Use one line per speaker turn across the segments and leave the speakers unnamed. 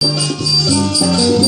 Thank you.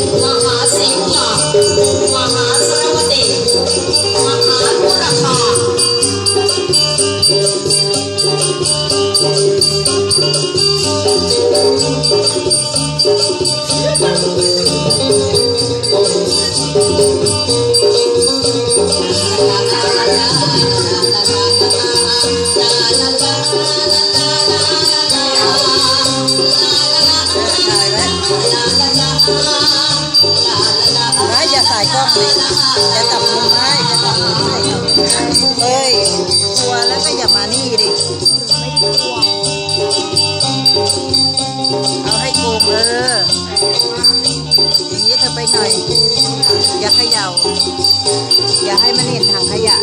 อย่าสายกล้องดิอย่าจับมือไม้อย่าจับมือไม้เอ้ยกลัวแล้วก็อย่ามานี่ดิเอาให้โกงเอออย่างนี้เธอไปหน่อย อย่าเขย่าอย่าให้มันเห็นถังขยะ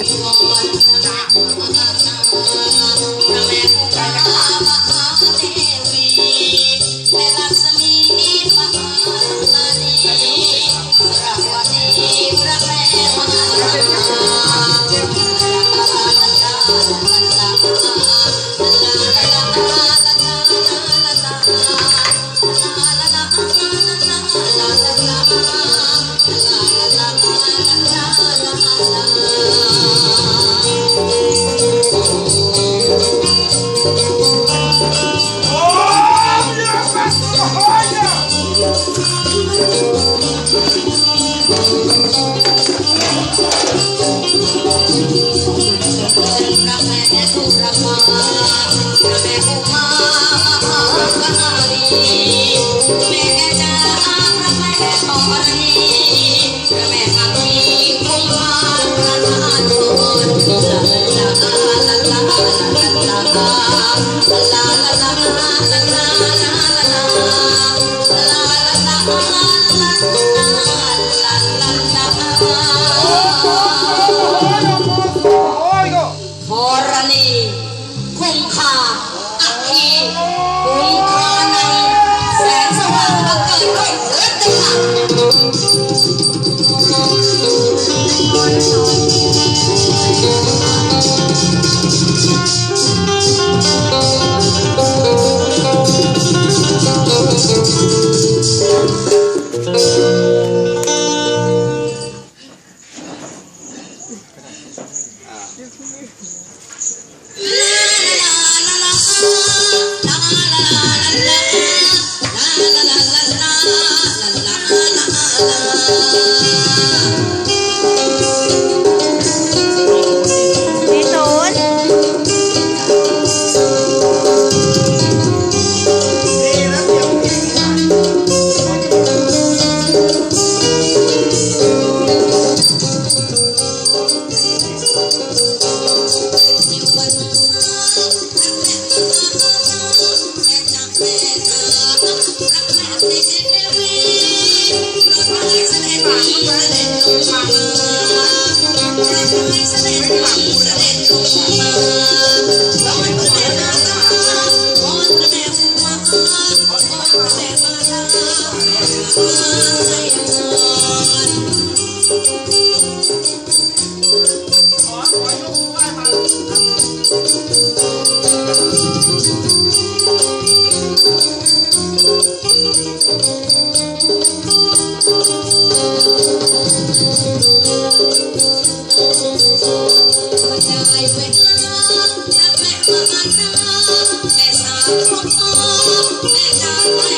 Thank you.
Thank you.